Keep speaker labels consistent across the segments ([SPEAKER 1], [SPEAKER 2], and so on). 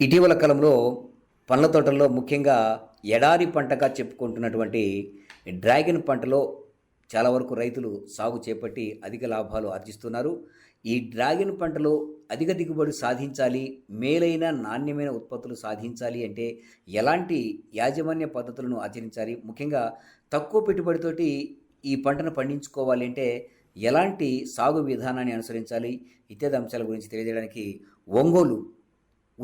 [SPEAKER 1] ఇటీవల కాలంలో పండ్ల తోటల్లో ముఖ్యంగా ఎడారి పంటగా చెప్పుకుంటున్నటువంటి డ్రాగన్ పంటలో చాలా వరకు రైతులు సాగు చేపట్టి అధిక లాభాలు ఆర్జిస్తున్నారు. ఈ డ్రాగన్ పంటలో అధిక దిగుబడి సాధించాలి మేలైన నాణ్యమైన ఉత్పత్తులు సాధించాలి అంటే ఎలాంటి యాజమాన్య పద్ధతులను ఆచరించాలి ముఖ్యంగా తక్కువ పెట్టుబడితోటి ఈ పంటను పండించుకోవాలి అంటే ఎలాంటి సాగు విధానాన్ని అనుసరించాలి ఇత్యాది అంశాల గురించి తెలియజేయడానికి ఒంగోలు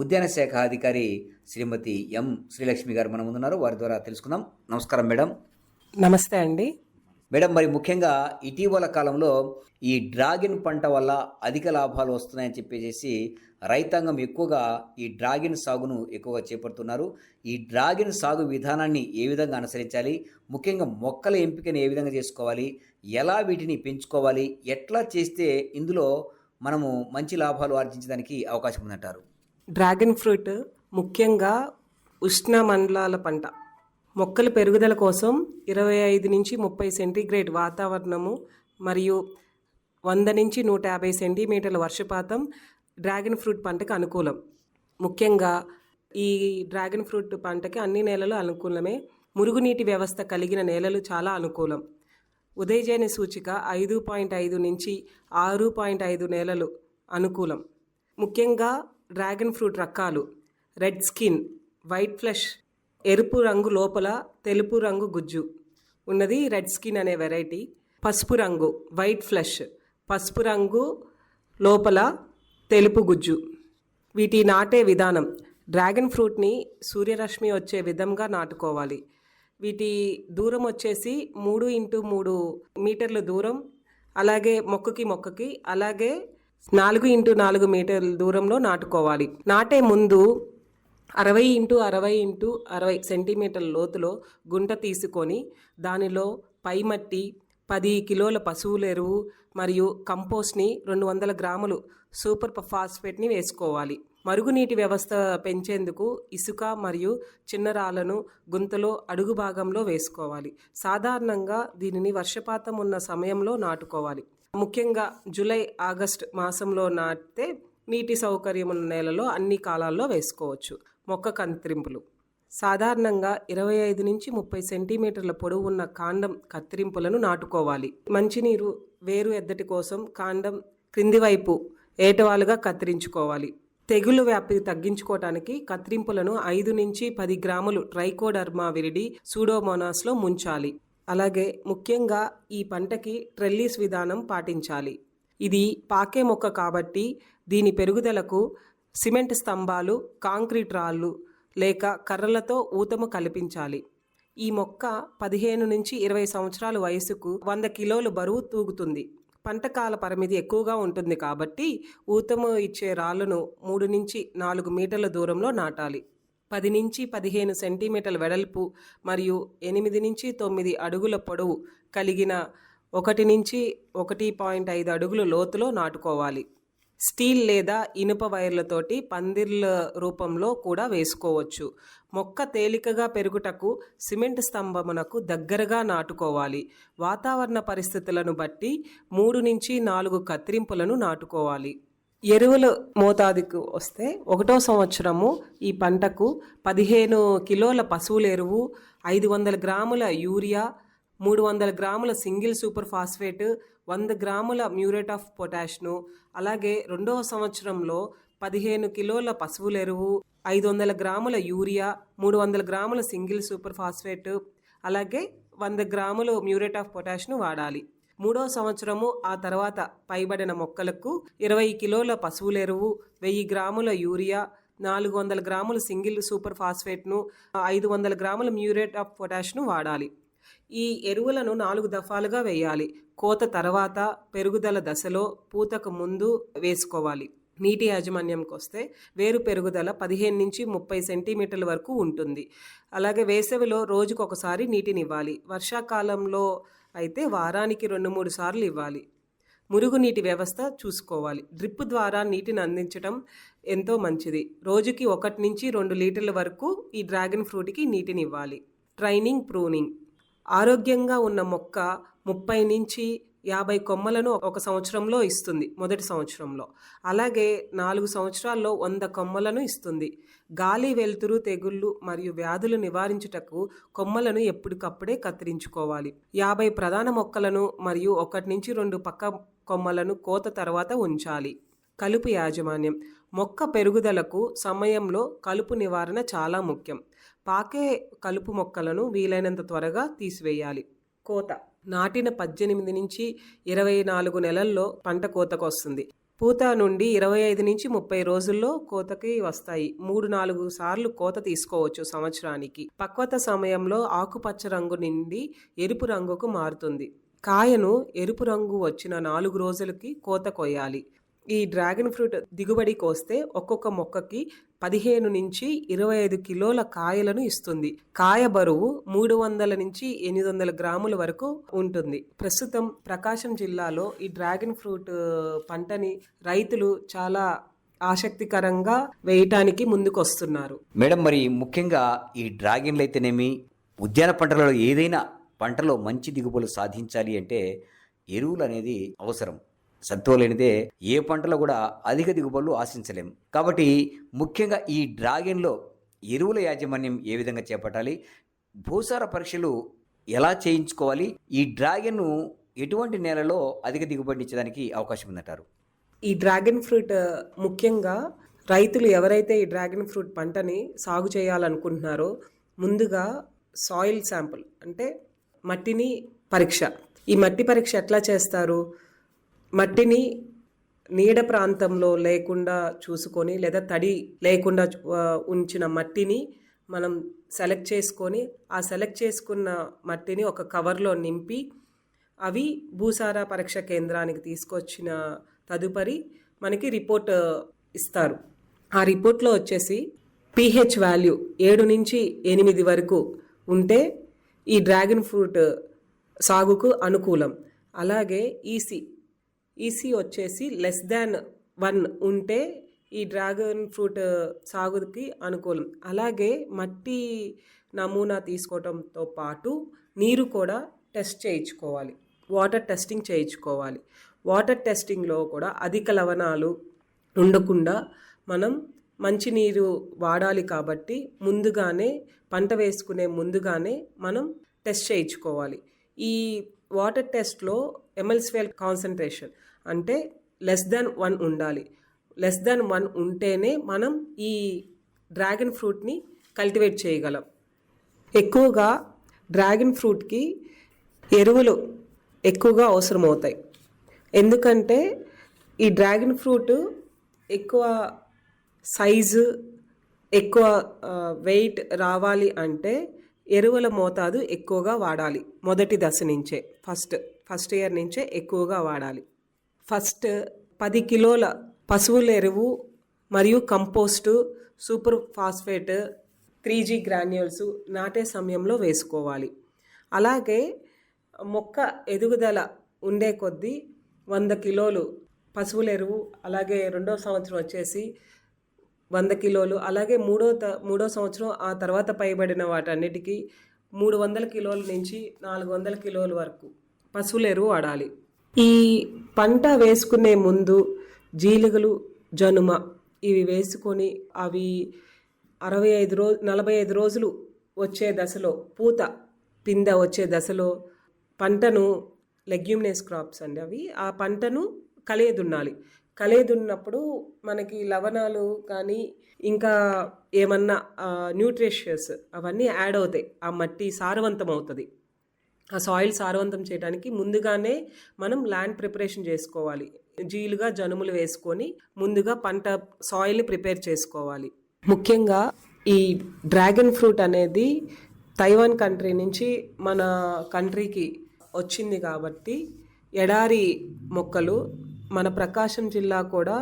[SPEAKER 1] ఉద్యాన శాఖ అధికారి శ్రీమతి ఎం శ్రీలక్ష్మి గారు మన ముందున్నారు. వారి ద్వారా తెలుసుకుందాం. నమస్కారం మేడం.
[SPEAKER 2] నమస్తే అండి.
[SPEAKER 1] మేడం మరి ముఖ్యంగా ఇటీవల కాలంలో ఈ డ్రాగన్ పంట వల్ల అధిక లాభాలు వస్తున్నాయని చెప్పేసి రైతాంగం ఎక్కువగా ఈ డ్రాగన్ సాగును ఎక్కువగా చేపడుతున్నారు. ఈ డ్రాగన్ సాగు విధానాన్ని ఏ విధంగా అనుసరించాలి? ముఖ్యంగా మొక్కల ఎంపికను ఏ విధంగా చేసుకోవాలి? ఎలా వీటిని పెంచుకోవాలి? ఎట్లా చేస్తే ఇందులో మనము మంచి లాభాలు ఆర్జించడానికి అవకాశం ఉందంటారు?
[SPEAKER 2] డ్రాగన్ ఫ్రూట్ ముఖ్యంగా ఉష్ణ మండలాల పంట. మొక్కల పెరుగుదల కోసం ఇరవై ఐదు నుంచి ముప్పై సెంటీగ్రేడ్ వాతావరణము మరియు వంద నుంచి నూట యాభై సెంటీమీటర్ల వర్షపాతం డ్రాగన్ ఫ్రూట్ పంటకు అనుకూలం. ముఖ్యంగా ఈ డ్రాగన్ ఫ్రూట్ పంటకి అన్ని నేలలు అనుకూలమే. మురుగునీటి వ్యవస్థ కలిగిన నేలలు చాలా అనుకూలం. ఉదయజేని సూచిక ఐదు పాయింట్ ఐదు నుంచి ఆరు పాయింట్ ఐదు నేలలు అనుకూలం. ముఖ్యంగా డ్రాగన్ ఫ్రూట్ రకాలు. రెడ్ స్కిన్ వైట్ ఫ్లెష్ ఎరుపు రంగు లోపల తెలుపు రంగు గుజ్జు. ఉన్నది రెడ్ స్కిన్ అనే వెరైటీ. పసుపు రంగు వైట్ ఫ్లెష్. పసుపు రంగు లోపల తెలుపు గుజ్జు. వీటి నాటే విధానం. డ్రాగన్ ఫ్రూట్ని సూర్యరశ్మి వచ్చే విధంగా నాటుకోవాలి. వీటి దూరం వచ్చేసి మూడు ఇంటూ మూడు మీటర్ల దూరం. అలాగే మొక్కకి మొక్కకి అలాగే నాలుగు ఇంటూ నాలుగు మీటర్ల దూరంలో నాటుకోవాలి. నాటే ముందు అరవై ఇంటూ అరవై ఇంటూ అరవై సెంటీమీటర్ల లోతులో గుంట తీసుకొని దానిలో పై మట్టి పది కిలోల పశువుల ఎరువు మరియు కంపోస్ట్ని రెండు వందల గ్రాములు సూపర్ ఫాస్ఫేట్ని వేసుకోవాలి. మరుగునీటి వ్యవస్థ పెంచేందుకు ఇసుక మరియు చిన్న రాళ్ళను గుంతలో అడుగు భాగంలో వేసుకోవాలి. సాధారణంగా దీనిని వర్షపాతం ఉన్న సమయంలో నాటుకోవాలి. ముఖ్యంగా జూలై ఆగస్ట్ మాసంలో నాటితే నీటి సౌకర్యం ఉన్న నేలలో అన్ని కాలాల్లో వేసుకోవచ్చు. మొక్క కత్తిరింపులు. సాధారణంగా ఇరవై ఐదు నుంచి ముప్పై సెంటీమీటర్ల పొడవు ఉన్న కాండం కత్తిరింపులను నాటుకోవాలి. మంచినీరు వేరు ఎద్దటి కోసం కాండం క్రింది వైపు ఏటవాలుగా కత్తిరించుకోవాలి. తెగులు వ్యాప్తి తగ్గించుకోవటానికి కత్తిరింపులను ఐదు నుంచి పది గ్రాములు ట్రైకోడర్మా విరిడి సూడోమోనాస్లో ముంచాలి. అలాగే ముఖ్యంగా ఈ పంటకి ట్రెల్లీస్ విధానం పాటించాలి. ఇది పాకే మొక్క కాబట్టి దీని పెరుగుదలకు సిమెంట్ స్తంభాలు కాంక్రీట్ రాళ్ళు లేక కర్రలతో ఊతము కల్పించాలి. ఈ మొక్క పదిహేను నుంచి ఇరవై సంవత్సరాల వయసుకు వంద కిలోలు బరువు తూగుతుంది. పంట కాల పరిమితి ఎక్కువగా ఉంటుంది కాబట్టి ఊతము ఇచ్చే రాళ్ళను మూడు నుంచి నాలుగు మీటర్ల దూరంలో నాటాలి. పది నుంచి పదిహేను సెంటీమీటర్ల వెడల్పు మరియు ఎనిమిది నుంచి తొమ్మిది అడుగుల పొడవు కలిగిన ఒకటి నుంచి ఒకటి పాయింట్ ఐదు అడుగుల లోతులో నాటుకోవాలి. స్టీల్ లేదా ఇనుప వైర్లతోటి పందిర్ల రూపంలో కూడా వేసుకోవచ్చు. మొక్క తేలికగా పెరుగుటకు సిమెంట్ స్తంభమునకు దగ్గరగా నాటుకోవాలి. వాతావరణ పరిస్థితులను బట్టి మూడు నుంచి నాలుగు కత్తిరింపులను నాటుకోవాలి. ఎరువుల మోతాదుకు వస్తే ఒకటో సంవత్సరము ఈ పంటకు పదిహేను కిలోల పశువుల ఎరువు ఐదు వందల గ్రాముల యూరియా మూడు వందల గ్రాముల సింగిల్ సూపర్ ఫాస్ఫేట్ వంద గ్రాముల మ్యూరేట్ ఆఫ్ పొటాష్ను అలాగే రెండవ సంవత్సరంలో పదిహేను కిలోల పశువుల ఎరువు ఐదు వందల గ్రాముల యూరియా మూడు వందల గ్రాముల సింగిల్ సూపర్ ఫాస్ఫేట్ అలాగే వంద గ్రాములు మ్యూరేట్ ఆఫ్ పొటాష్ను వాడాలి. మూడో సంవత్సరము ఆ తర్వాత పైబడిన మొక్కలకు ఇరవై కిలోల పశువుల ఎరువు వెయ్యి గ్రాముల యూరియా నాలుగు వందల గ్రాముల సింగిల్ సూపర్ ఫాస్ఫేట్ను ఐదు వందల గ్రాముల మ్యూరేట్ ఆఫ్ పొటాష్ను వాడాలి. ఈ ఎరువులను నాలుగు దఫాలుగా వేయాలి. కోత తర్వాత పెరుగుదల దశలో పూతకు ముందు వేసుకోవాలి. నీటి యాజమాన్యంకి వస్తే వేరు పెరుగుదల పదిహేను నుంచి ముప్పై సెంటీమీటర్ల వరకు ఉంటుంది. అలాగే వేసవిలో రోజుకు ఒకసారి నీటిని ఇవ్వాలి. వర్షాకాలంలో అయితే వారానికి రెండు మూడు సార్లు ఇవ్వాలి. మురుగునీటి వ్యవస్థ చూసుకోవాలి. డ్రిప్ ద్వారా నీటిని అందించడం ఎంతో మంచిది. రోజుకి ఒకటి నుంచి రెండు లీటర్ల వరకు ఈ డ్రాగన్ ఫ్రూట్కి నీటిని ఇవ్వాలి. Training pruning. ఆరోగ్యంగా ఉన్న మొక్క ముప్పై నుంచి యాభై కొమ్మలను ఒక సంవత్సరంలో ఇస్తుంది మొదటి సంవత్సరంలో. అలాగే నాలుగు సంవత్సరాల్లో వంద కొమ్మలను ఇస్తుంది. గాలి వెలుతురు తెగుళ్ళు మరియు వ్యాధులు నివారించుటకు కొమ్మలను ఎప్పటికప్పుడే కత్తిరించుకోవాలి. యాభై ప్రధాన మొక్కలను మరియు ఒకటి నుంచి రెండు పక్క కొమ్మలను కోత తర్వాత ఉంచాలి. కలుపు యాజమాన్యం. మొక్క పెరుగుదలకు సమయంలో కలుపు నివారణ చాలా ముఖ్యం. పాకే కలుపు మొక్కలను వీలైనంత త్వరగా తీసివేయాలి. కోత. నాటిన పద్దెనిమిది నుంచి ఇరవై నాలుగు నెలల్లో పంట కోతకు వస్తుంది. పూత నుండి ఇరవై ఐదు నుంచి ముప్పై రోజుల్లో కోతకి వస్తాయి. మూడు నాలుగు సార్లు కోత తీసుకోవచ్చు సంవత్సరానికి. పక్వత సమయంలో ఆకుపచ్చ రంగు నుండి ఎరుపు రంగుకు మారుతుంది. కాయను ఎరుపు రంగు వచ్చిన నాలుగు రోజులకి కోత కొయ్యాలి. ఈ డ్రాగన్ ఫ్రూట్ దిగుబడి కోస్తే ఒక్కొక్క మొక్కకి పదిహేను నుంచి ఇరవై ఐదు కిలోల కాయలను ఇస్తుంది. కాయ బరువు మూడు వందల నుంచి ఎనిమిది వందల గ్రాముల వరకు ఉంటుంది. ప్రస్తుతం ప్రకాశం జిల్లాలో ఈ డ్రాగన్ ఫ్రూట్ పంటని రైతులు చాలా ఆసక్తికరంగా వేయటానికి ముందుకొస్తున్నారు.
[SPEAKER 1] మేడం మరి ముఖ్యంగా ఈ డ్రాగన్లు అయితేనేమి ఉద్యాన పంటలలో ఏదైనా పంటలో మంచి దిగుబడులు సాధించాలి అంటే ఎరువులు అనేది అవసరం. సత్తువ లేనిదే ఏ పంటలో కూడా అధిక దిగుబడులు ఆశించలేం. కాబట్టి ముఖ్యంగా ఈ డ్రాగన్లో ఎరువుల యాజమాన్యం ఏ విధంగా చేపట్టాలి? భూసార పరీక్షలు ఎలా చేయించుకోవాలి? ఈ డ్రాగన్ను ఎటువంటి నేలలో అధిక దిగుబడి ఇచ్చేదానికి అవకాశం ఉందంటారు?
[SPEAKER 2] ఈ డ్రాగన్ ఫ్రూట్ ముఖ్యంగా రైతులు ఎవరైతే ఈ డ్రాగన్ ఫ్రూట్ పంటని సాగు చేయాలనుకుంటున్నారో ముందుగా సాయిల్ శాంపుల్ అంటే మట్టిని పరీక్ష. ఈ మట్టి పరీక్ష ఎట్లా చేస్తారు? మట్టిని నీడ ప్రాంతంలో లేకుండా చూసుకొని లేదా తడి లేకుండా ఉంచిన మట్టిని మనం సెలెక్ట్ చేసుకొని ఆ సెలెక్ట్ చేసుకున్న మట్టిని ఒక కవర్లో నింపి అవి భూసార పరీక్ష కేంద్రానికి తీసుకొచ్చిన తదుపరి మనకి రిపోర్ట్ ఇస్తారు. ఆ రిపోర్ట్లో వచ్చేసి పిహెచ్ వాల్యూ ఏడు నుంచి ఎనిమిది వరకు ఉంటే ఈ డ్రాగన్ ఫ్రూట్ సాగుకు అనుకూలం. అలాగే ఈసీ ఈసీ వచ్చేసి లెస్ దాన్ వన్ ఉంటే ఈ డ్రాగన్ ఫ్రూట్ సాగుకి అనుకూలం. అలాగే మట్టి నమూనా తీసుకోవడంతో పాటు నీరు కూడా టెస్ట్ చేయించుకోవాలి. వాటర్ టెస్టింగ్ చేయించుకోవాలి. వాటర్ టెస్టింగ్లో కూడా అధిక లవణాలు ఉండకుండా మనం మంచినీరు వాడాలి కాబట్టి ముందుగానే పంట వేసుకునే ముందుగానే మనం టెస్ట్ చేయించుకోవాలి. ఈ వాటర్ టెస్ట్లో ఎమల్స్ఫెల్ కాన్సన్ట్రేషన్ అంటే లెస్ దాన్ వన్ ఉండాలి. లెస్ దాన్ వన్ ఉంటేనే మనం ఈ డ్రాగన్ ఫ్రూట్ని కల్టివేట్ చేయగలం. ఎక్కువగా డ్రాగన్ ఫ్రూట్కి ఎరువులు ఎక్కువగా అవసరమవుతాయి. ఎందుకంటే ఈ డ్రాగన్ ఫ్రూట్ ఎక్కువ సైజు ఎక్కువ వెయిట్ రావాలి అంటే ఎరువుల మోతాదు ఎక్కువగా వాడాలి. మొదటి దశ నుంచే ఫస్ట్ ఫస్ట్ ఇయర్ నుంచే ఎక్కువగా వాడాలి. ఫస్ట్ పది కిలోల పశువుల ఎరువు మరియు compost super phosphate three G granules నాటే సమయంలో వేసుకోవాలి. అలాగే మొక్క ఎదుగుదల ఉండే కొద్దీ వంద కిలోలు పశువుల ఎరువు అలాగే రెండో సంవత్సరం వచ్చేసి వంద కిలోలు అలాగే మూడో త మూడో సంవత్సరం ఆ తర్వాత పైబడిన వాటన్నిటికీ మూడు వందల కిలోల నుంచి నాలుగు వందల కిలోల వరకు పశువుల ఎరువు వాడాలి. ఈ పంట వేసుకునే ముందు జీలుగలు జనుమ ఇవి వేసుకొని అవి అరవై ఐదు రోజు నలభై ఐదు రోజులు వచ్చే దశలో పూత పిందె వచ్చే దశలో పంటను లెగ్యూమినేస్ క్రాప్స్ అండి అవి. ఆ పంటను కలియదున్నాలి కలియదున్నప్పుడు మనకి లవణాలు కానీ ఇంకా ఏమన్నా న్యూట్రిషియస్ అవన్నీ యాడ్ అవుతాయి. ఆ మట్టి సారవంతం అవుతుంది ఆ సాయిల్ సారవంతం చేయడానికి ముందుగానే మనం ల్యాండ్ ప్రిపరేషన్ చేసుకోవాలి. జీలుగా జనుములు వేసుకొని ముందుగా పంట సాయిల్ని ప్రిపేర్ చేసుకోవాలి. ముఖ్యంగా ఈ డ్రాగన్ ఫ్రూట్ అనేది తైవాన్ కంట్రీ నుంచి మన కంట్రీకి వచ్చింది కాబట్టి ఎడారి మొక్కలు మన ప్రకాశం జిల్లా కూడా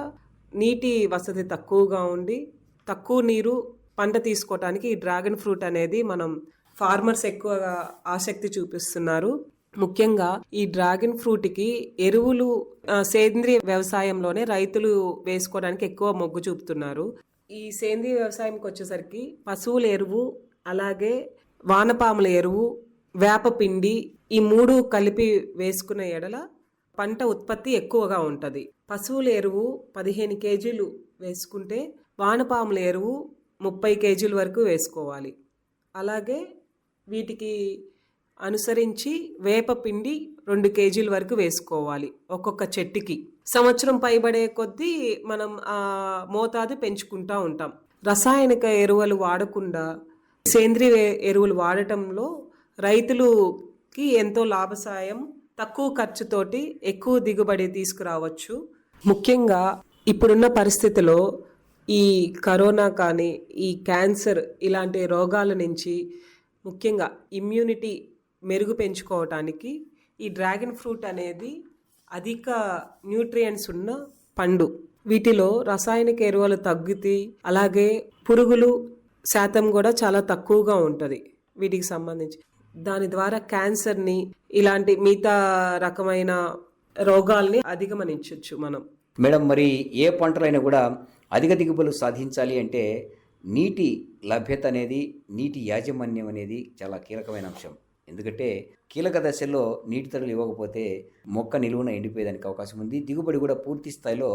[SPEAKER 2] నీటి వసతి తక్కువగా ఉండి తక్కువ నీరు పంట తీసుకోవటానికి ఈ డ్రాగన్ ఫ్రూట్ అనేది మనం ఫార్మర్స్ ఎక్కువగా ఆసక్తి చూపిస్తున్నారు. ముఖ్యంగా ఈ డ్రాగన్ ఫ్రూట్కి ఎరువులు సేంద్రియ వ్యవసాయంలోనే రైతులు వేసుకోవడానికి ఎక్కువ మొగ్గు చూపుతున్నారు. ఈ సేంద్రియ వ్యవసాయంకి వచ్చేసరికి పశువుల ఎరువు అలాగే వానపాముల ఎరువు వేప పిండి ఈ మూడు కలిపి వేసుకున్న ఎడల పంట ఉత్పత్తి ఎక్కువగా ఉంటుంది. పశువుల ఎరువు పదిహేను కేజీలు వేసుకుంటే వానపాముల ఎరువు ముప్పై కేజీల వరకు వేసుకోవాలి. అలాగే వీటికి అనుసరించి వేప పిండి రెండు కేజీల వరకు వేసుకోవాలి ఒక్కొక్క చెట్టుకి. సంవత్సరం పైబడే కొద్దీ మనం ఆ మోతాదు పెంచుకుంటూ ఉంటాం. రసాయనిక ఎరువులు వాడకుండా సేంద్రియ ఎరువులు వాడటంలో రైతులుకి ఎంతో లాభసాయం తక్కువ ఖర్చుతోటి ఎక్కువ దిగుబడి తీసుకురావచ్చు. ముఖ్యంగా ఇప్పుడున్న పరిస్థితిలో ఈ కరోనా కానీ ఈ క్యాన్సర్ ఇలాంటి రోగాల నుంచి ముఖ్యంగా ఇమ్యూనిటీ మెరుగు పెంచుకోవటానికి ఈ డ్రాగన్ ఫ్రూట్ అనేది అధిక న్యూట్రియంట్స్ ఉన్న పండు. వీటిలో రసాయనిక ఎరువులు తగ్గుతాయి అలాగే పురుగులు శాతం కూడా చాలా తక్కువగా ఉంటుంది వీటికి సంబంధించి. దాని ద్వారా క్యాన్సర్ని ఇలాంటి మిగతా రకమైన రోగాల్ని అధిగమనించవచ్చు మనం.
[SPEAKER 1] మేడం మరి ఏ పంటలైనా కూడా అధిక దిగుబడులు సాధించాలి అంటే నీటి లభ్యత అనేది నీటి యాజమాన్యం అనేది చాలా కీలకమైన అంశం. ఎందుకంటే కీలక దశల్లో నీటి తడులు ఇవ్వకపోతే మొక్క నిలువున ఎండిపోయేదానికి అవకాశం ఉంది. దిగుబడి కూడా పూర్తి స్థాయిలో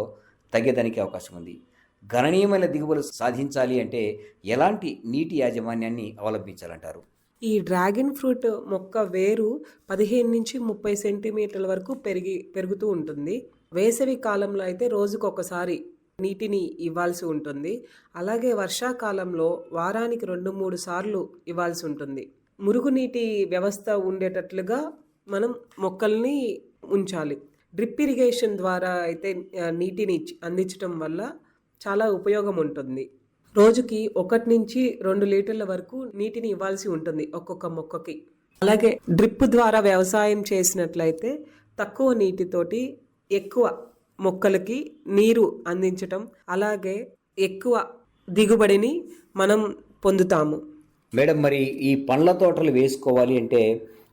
[SPEAKER 1] తగ్గేదానికి అవకాశం ఉంది. గణనీయమైన దిగుబడులు సాధించాలి అంటే ఎలాంటి నీటి యాజమాన్యాన్ని అవలంబించాలంటారు?
[SPEAKER 2] ఈ డ్రాగన్ ఫ్రూట్ మొక్క వేరు పదిహేను నుంచి ముప్పై సెంటీమీటర్ల వరకు పెరిగి పెరుగుతూ ఉంటుంది. వేసవి కాలంలో అయితే రోజుకు ఒకసారి నీటిని ఇవ్వాల్సి ఉంటుంది. అలాగే వర్షాకాలంలో వారానికి రెండు మూడు సార్లు ఇవ్వాల్సి ఉంటుంది. మురుగునీటి వ్యవస్థ ఉండేటట్లుగా మనం మొక్కల్ని ఉంచాలి. డ్రిప్ ఇరిగేషన్ ద్వారా అయితే నీటిని అందించడం వల్ల చాలా ఉపయోగం ఉంటుంది. రోజుకి ఒకటి నుంచి రెండు లీటర్ల వరకు నీటిని ఇవ్వాల్సి ఉంటుంది ఒక్కొక్క మొక్కకి. అలాగే డ్రిప్ ద్వారా వ్యవసాయం చేసినట్లయితే తక్కువ నీటితోటి ఎక్కువ మొక్కలకి నీరు అందించటం అలాగే ఎక్కువ దిగుబడిని మనం పొందుతాము.
[SPEAKER 1] మేడం మరి ఈ పండ్ల తోటలు వేసుకోవాలి అంటే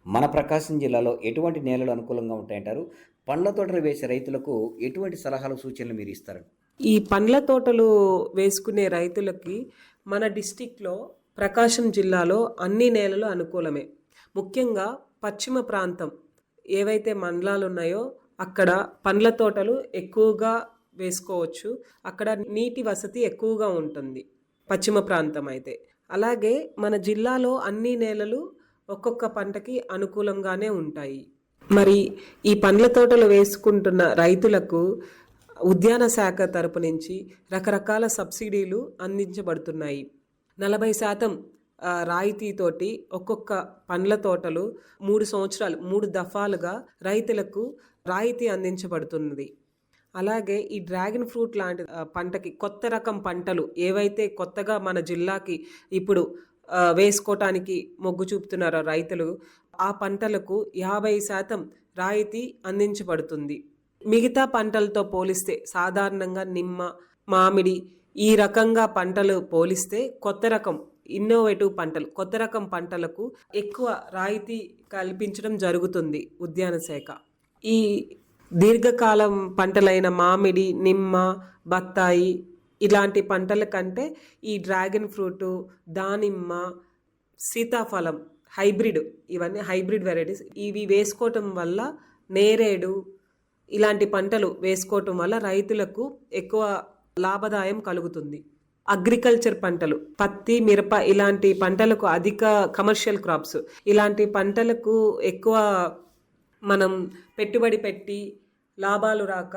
[SPEAKER 1] మన ప్రకాశం జిల్లాలో ఎటువంటి నేలలు అనుకూలంగా ఉంటాయంటారు? పండ్ల తోటలు వేసే రైతులకు ఎటువంటి సలహాలు సూచనలు మీరు ఇస్తారు?
[SPEAKER 2] ఈ పండ్ల తోటలు వేసుకునే రైతులకి మన డిస్టిక్లో ప్రకాశం జిల్లాలో అన్ని నేలలు అనుకూలమే. ముఖ్యంగా పశ్చిమ ప్రాంతం ఏవైతే మండలాలు ఉన్నాయో అక్కడ పండ్ల తోటలు ఎక్కువగా వేసుకోవచ్చు. అక్కడ నీటి వసతి ఎక్కువగా ఉంటుంది. పశ్చిమ ప్రాంతం అయితే. అలాగే మన జిల్లాలో అన్ని నేలలు ఒక్కొక్క పంటకి అనుకూలంగానే ఉంటాయి. మరి ఈ పండ్ల తోటలు వేసుకుంటున్న రైతులకు ఉద్యాన శాఖ తరపు నుంచి రకరకాల సబ్సిడీలు అందించబడుతున్నాయి. నలభై శాతం రాయితీతోటి ఒక్కొక్క పండ్ల తోటలు మూడు సంవత్సరాలు మూడు దఫాలుగా రైతులకు రాయితీ అందించబడుతున్నది. అలాగే ఈ డ్రాగన్ ఫ్రూట్ లాంటి పంటకి కొత్త రకం పంటలు ఏవైతే కొత్తగా మన జిల్లాకి ఇప్పుడు వేసుకోవటానికి మొగ్గు చూపుతున్నారో రైతులు ఆ పంటలకు యాభై శాతం రాయితీ అందించబడుతుంది. మిగతా పంటలతో పోలిస్తే సాధారణంగా నిమ్మ మామిడి ఈ రకంగా పంటలు పోలిస్తే కొత్త రకం ఇన్నోవేటివ్ పంటలు కొత్త రకం పంటలకు ఎక్కువ రాయితీ కల్పించడం జరుగుతుంది ఉద్యాన శాఖ. ఈ దీర్ఘకాలం పంటలైన మామిడి నిమ్మ బత్తాయి ఇలాంటి పంటల కంటే ఈ డ్రాగన్ ఫ్రూటు దానిమ్మ సీతాఫలం హైబ్రిడ్ ఇవన్నీ హైబ్రిడ్ వెరైటీస్ ఇవి వేసుకోవటం వల్ల నేరేడు ఇలాంటి పంటలు వేసుకోవటం వల్ల రైతులకు ఎక్కువ లాభదాయం కలుగుతుంది. అగ్రికల్చర్ పంటలు పత్తి మిరప ఇలాంటి పంటలకు అధిక కమర్షియల్ క్రాప్స్. ఇలాంటి పంటలకు ఎక్కువ మనం పెట్టుబడి పెట్టి లాభాలు రాక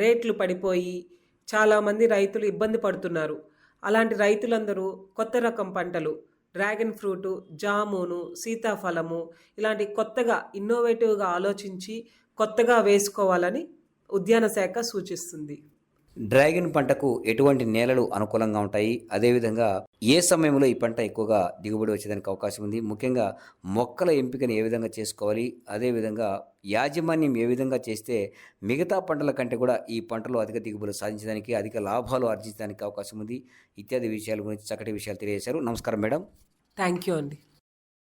[SPEAKER 2] రేట్లు పడిపోయి చాలామంది రైతులు ఇబ్బంది పడుతున్నారు. అలాంటి రైతులందరూ కొత్త రకం పంటలు డ్రాగన్ ఫ్రూటు జామును సీతాఫలము ఇలాంటి కొత్తగా ఇన్నోవేటివ్గా ఆలోచించి కొత్తగా వేసుకోవాలని ఉద్యాన శాఖ సూచిస్తుంది.
[SPEAKER 1] డ్రాగన్ పంటకు ఎటువంటి నేలలు అనుకూలంగా ఉంటాయి? అదేవిధంగా ఏ సమయంలో ఈ పంట ఎక్కువగా దిగుబడి వచ్చేదానికి అవకాశం ఉంది? ముఖ్యంగా మొక్కల ఎంపికను ఏ విధంగా చేసుకోవాలి? అదేవిధంగా యాజమాన్యం ఏ విధంగా చేస్తే మిగతా పంటల కంటే కూడా ఈ పంటలో అధిక దిగుబడులు సాధించడానికి అధిక లాభాలు ఆర్జించడానికి అవకాశం ఉంది? ఇత్యాది విషయాల గురించి చక్కటి విషయాలు తెలియజేశారు. నమస్కారం మేడం.
[SPEAKER 2] థ్యాంక్ యూ అండి.